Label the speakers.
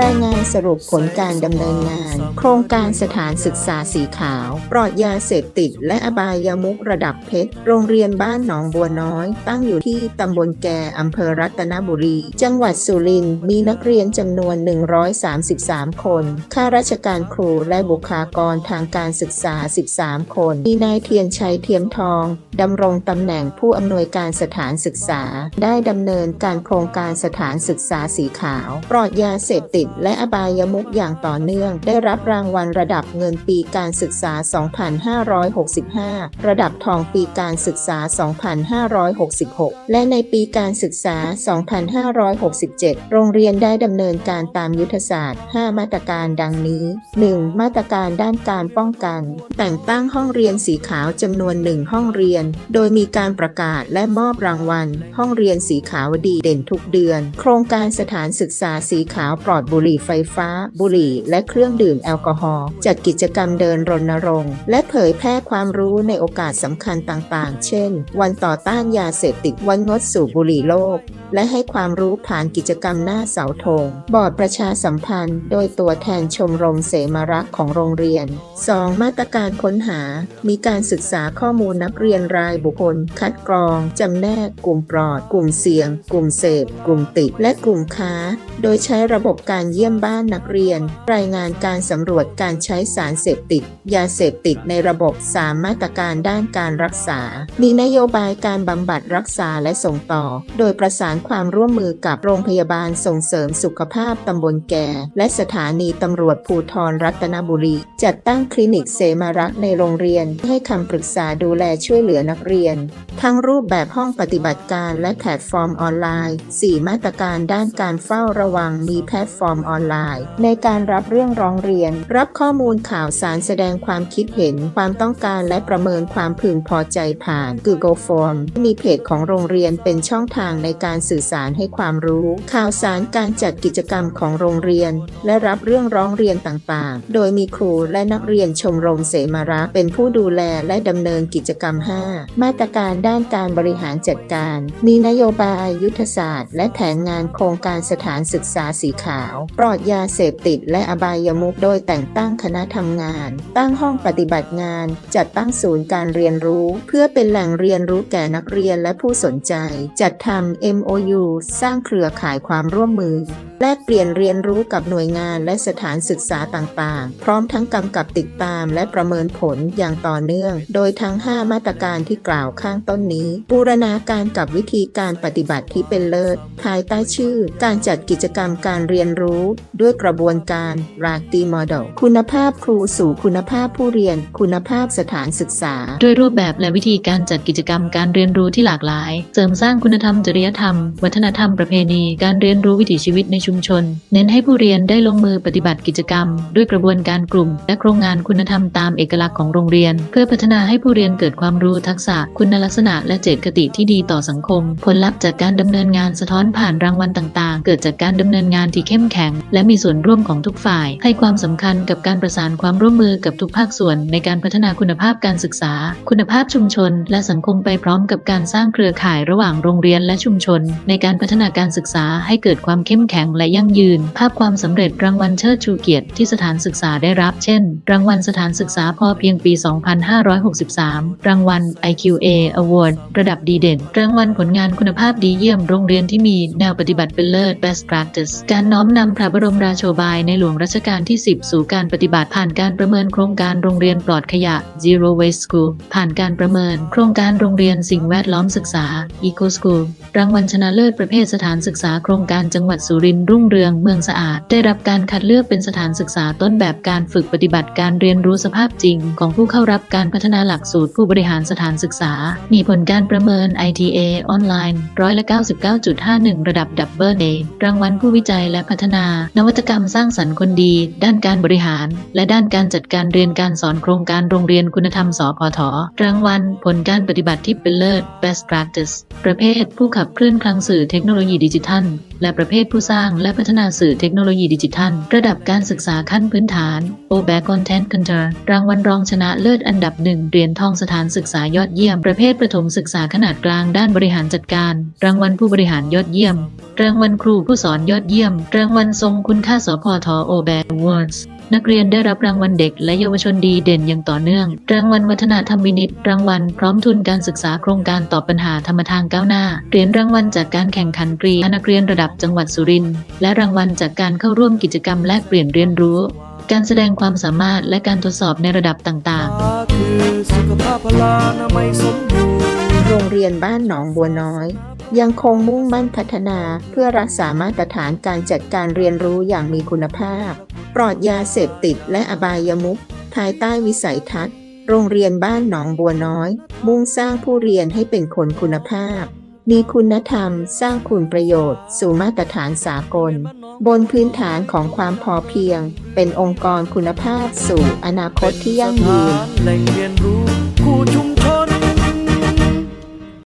Speaker 1: รายงานสรุปผลการดำเนินงาน โครงการสถานศึกษาสีขาว ปลอดยาเสพติด และอบายามุกระดับเพชร โรงเรียนบ้านหนองบัวน้อย ตั้งอยู่ที่ตำบลแกอำเภอรัตนบุรี จังหวัดสุรินทร์มีนักเรียนจำนวน 133 คน ข้าราชการครูและบุคลากรทางการศึกษา 13 คน มีนายเทียนชัยเทียมทองดำรงตำแหน่งผู้อำนวยการสถานศึกษา ได้ดำเนินการโครงการสถานศึกษาสีขาว ปลอดยาเสพติดและอบายามุกอย่างต่อเนื่อง ได้รับรางวัลระดับเงินปีการศึกษา 2565 ระดับทองปีการศึกษา 2566 และในปีการศึกษา 2567 โรงเรียนได้ดำเนินการตามยุทธศาสตร์ 5 มาตรการดังนี้ 1. มาตรการด้านการป้องกัน แต่งตั้งห้องเรียนสีขาวจำนวนหนึ่งห้องเรียน โดยมีการประกาศและมอบรางวัล ห้องเรียนสีขาวดีเด่นทุกเดือน โครงการสถานศึกษาสีขาวปลอดบุุหรี่ไฟฟ้า บุหรี่ และเครื่องดื่มแอลกอฮอล์จัดกิจกรรมเดินรณรงค์ และเผยแพร่ความรู้ในโอกาสสำคัญต่างๆ เช่น วันต่อต้านยาเสพติดวันงดสูบบุหรี่โลกและให้ความรู้ผ่านกิจกรรมหน้าเสาธง บอร์ดประชาสัมพันธ์ โดยตัวแทนชมรมเสมารักของโรงเรียน 2. มาตรการค้นหา มีการศึกษาข้อมูลนักเรียนรายบุคคล คัดกรอง จำแนก กลุ่มปลอด กลุ่มเสี่ยง กลุ่มเสพ กลุ่มติด และกลุ่มค้า โดยใช้ระบบการเยี่ยมบ้านนักเรียน รายงานการสำรวจการใช้สารเสพติด ยาเสพติดในระบบ 3 มาตรการด้านการรักษา มีนโยบายการบำบัดรักษาและส่งต่อ โดยประสานความร่วมมือกับโรงพยาบาลส่งเสริมสุขภาพตำบลแก่ และสถานีตำรวจภูทรรัตนบุรี จัดตั้งคลินิกเสมารักในโรงเรียน ให้คำปรึกษาดูแลช่วยเหลือนักเรียน ทั้งรูปแบบห้องปฏิบัติการและแพลตฟอร์มออนไลน์ 4 มาตรการด้านการเฝ้าระวังมีแพลตฟอร์มออนไลน์ ในการรับเรื่องร้องเรียน รับข้อมูลข่าวสารแสดงความคิดเห็น ความต้องการและประเมินความพึงพอใจผ่าน Google Form มีเพจของโรงเรียนเป็นช่องทางในการสื่อสารให้ความรู้ ข่าวสารการจัดกิจกรรมของโรงเรียน และรับเรื่องร้องเรียนต่างๆ โดยมีครูและนักเรียนชมรมเสมารักเป็นผู้ดูแลและดำเนินกิจกรรม 5 มาตรการด้านการบริหารจัดการ มีนโยบายยุทธศาสตร์ และแผนงานโครงการสถานศึกษาสีขาว ปลอดยาเสพติด และอบายมุกโดยแต่งตั้งคณะทำงาน ตั้งห้องปฏิบัติงาน จัดตั้งศูนย์การเรียนรู้ เพื่อเป็นแหล่งเรียนรู้แก่นักเรียนและผู้สนใจ จัดทำ MOU สร้างเครือข่ายความร่วมมือแลกเปลี่ยนเรียนรู้กับหน่วยงานและสถานศึกษาต่างๆ พร้อมทั้งกำกับติดตามและประเมินผลอย่างต่อเนื่อง โดยทั้ง 5 มาตรการที่กล่าวข้างต้นนี้บูรณาการกับวิธีการปฏิบัติที่เป็นเลิศ ภายใต้ชื่อ การจัดกิจกรรมการเรียนรู้ ด้วยกระบวนการ r a t i Model คุณภาพครูสู่คุณภาพผู้เรียน คุณภาพสถานศึกษา
Speaker 2: ด้วยรูปแบบและวิธีการจัดกิจกรรมการเรียนรู้ที่หลากหลาย เสริมสร้างคุณธรรมจริยธรรม วัฒนธรรมประเพณี การเรียนรู้วิถีชีวิตในชุมชน เน้นให้ผู้เรียนได้ลงมือปฏิบัติกิจกรรม ด้วยกระบวนการกลุ่ม และโครงงานคุณธรรมตามเอกลักษณ์ของโรงเรียน เพื่อพัฒนาให้ผู้เรียนเกิดความรู้ทักษะ คุณลักษณะ และเจตคติที่ดีต่อสังคม ผลลัพธ์จากการดำเนินงานสะท้อนผ่านรางวัลต่างๆ เกิดจากการดำเนินงานที่เข้มแข็ง และมีส่วนร่วมของทุกฝ่าย ให้ความสำคัญกับการประสานความร่วมมือกับทุกภาคส่วน ในการพัฒนาคุณภาพการศึกษา คุณภาพชุมชน และสังคมไปพร้อมกับการสร้างเครือข่ายระหว่างโรงเรียนและชุมชน ในการพัฒนาการศึกษาให้เกิดความเข้มแข็งและยั่งยืน ภาพความสำเร็จรางวัลเชิดชูเกียรติที่สถานศึกษาได้รับ เช่น รางวัลสถานศึกษาพอเพียงปี 2563 รางวัล IQA Award ระดับดีเด่น รางวัลผลงานคุณภาพดีเยี่ยมโรงเรียนที่มีแนวปฏิบัติเป็นเลิศ Best Practice การน้อมนำพระบรมราโชบายในหลวงรัชกาลที่ 10 สู่การปฏิบัติผ่านการประเมินโครงการโรงเรียนปลอดขยะ Zero Waste School ผ่านการประเมิน โครงการโรงเรียนสิ่งแวดล้อมศึกษา Eco School รางวัลชนะเลิศประเภทสถานศึกษาโครงการจังหวัดสุรินทร์รุ่งเรืองเมืองสะอาด ได้รับการคัดเลือกเป็นสถานศึกษาต้นแบบการฝึกปฏิบัติการเรียนรู้สภาพจริง ของผู้เข้ารับการพัฒนาหลักสูตรผู้บริหารสถานศึกษา มีผลการประเมิน ITA ออนไลน์ร้อยละ99.51 ระดับดับเบิลเอรางวัลผู้วิจัยและพัฒนา นวัตกรรมสร้างสรรค์คนดี ด้านการบริหาร และด้านการจัดการเรียนการสอนโครงการโรงเรียนคุณธรรมสพทรางวัลผลการปฏิบัติที่เป็นเลิศ Best Practice ประเภทผู้ขับเคลื่อนคลังสื่อเทคโนโลยีดิจิทัลและประเภทผู้สร้างและพัฒนาสื่อเทคโนโลยีดิจิทัล ระดับการศึกษาขั้นพื้นฐาน o b a c Content Center รางวัลรองชนะเลิศอันดับหนึ่งเหรียญทองสถานศึกษายอดเยี่ยม ประเภทประถมศึกษาขนาดกลางด้านบริหารจัดการ รางวัลผู้บริหารยอดเยี่ยม รางวัลครูผู้สอนยอดเยี่ยม รางวัลทรงคุณค่าสพท o b a c Awards นักเรียนได้รับรางวัลเด็กและเยาวชนดีเด่นอย่างต่อเนื่อง รางวัลวัฒนธรรมวินิตรางวัลพร้อมทุนการศึกษาโครงการตอบปัญหาธรรมทางก้าวหน้า เหรียญรางวัลจากการแข่งขันกรีฬานักเรียนระดับจังหวัดสุรินทร์ และรางวัลจากการเข้าร่วมกิจกรรมแลกเปลี่ยนเรียนรู้ การแสดงความสามารถและการทดสอบในระดับต่างๆ
Speaker 1: โรงเรียนบ้านหนองบัวน้อย ยังคงมุ่งมั่นพัฒนาเพื่อรักษามาตรฐานการจัดการเรียนรู้อย่างมีคุณภาพ ปลอดยาเสพติดและอบายมุขภายใต้วิสัยทัศน์ โรงเรียนบ้านหนองบัวน้อย มุ่งสร้างผู้เรียนให้เป็นคนคุณภาพ มีคุณธรรมสร้างคุณประโยชน์ สู่มาตรฐานสากล บนพื้นฐานของความพอเพียง เป็นองค์กรคุณภาพสู่อนาคตที่ยั่งยืน